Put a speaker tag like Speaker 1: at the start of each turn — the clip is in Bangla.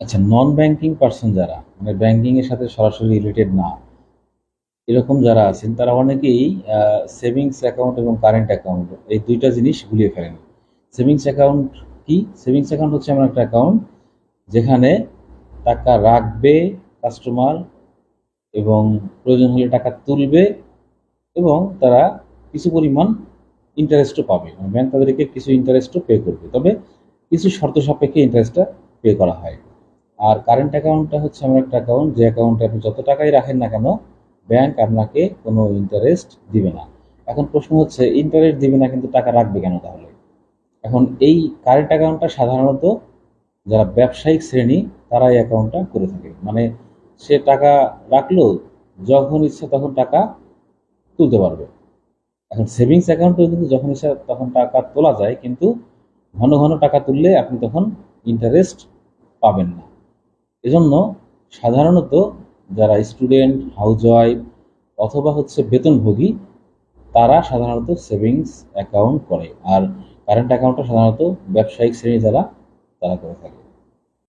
Speaker 1: আচ্ছা নন ব্যাংকিং পার্সন যারা মানে ব্যাংকিং এর সাথে সরাসরি রিলেটেড না, এরকম যারা আছেন, তারা অনেকেই সেভিংস অ্যাকাউন্ট এবং কারেন্ট অ্যাকাউন্ট এই দুইটা জিনিস গুলিয়ে ফেলেন। সেভিংস অ্যাকাউন্ট কি? সেভিংস অ্যাকাউন্ট হচ্ছে এমন একটা অ্যাকাউন্ট যেখানে টাকা রাখবে কাস্টমার এবং প্রয়োজন হলে টাকা তুলবে এবং তারা কিছু পরিমাণ ইন্টারেস্টও পাবে। মানে ব্যাংক তাদেরকে কিছু ইন্টারেস্টও পে করবে। তবে কিছু শর্ত সাপেক্ষে ইন্টারেস্টটা পে করা হয়। আর কারেন্ট অ্যাকাউন্টটা হচ্ছে এমন একটা অ্যাকাউন্ট যে অ্যাকাউন্টে আপনি যত টাকাই রাখেন না কেন ব্যাংক আপনাকে কোনো ইন্টারেস্ট দিবে না। এখন প্রশ্ন হচ্ছে ইন্টারেস্ট দিবে না কিন্তু টাকা রাখবে কেন তাহলে? এখন এই কারেন্ট অ্যাকাউন্টটা সাধারণত যারা ব্যবসায়িক শ্রেণি তারা এই অ্যাকাউন্টটা করে থাকে। মানে সে টাকা রাখল, যখন ইচ্ছা তখন টাকা তুলতে পারবে। এখন সেভিংস অ্যাকাউন্টেও কিন্তু যখন ইচ্ছা তখন টাকা তোলা যায়, কিন্তু ঘন ঘন টাকা তুললে আপনি তখন ইন্টারেস্ট পাবেন না। এজন্য সাধারণত যারা স্টুডেন্ট, হাউসওয়াইফ অথবা হচ্ছে বেতনভোগী, তারা সাধারণত সেভিংস অ্যাকাউন্ট করে। আর কারেন্ট অ্যাকাউন্টটা সাধারণত ব্যবসায়িক শ্রেণি যারা, তারা করে থাকে।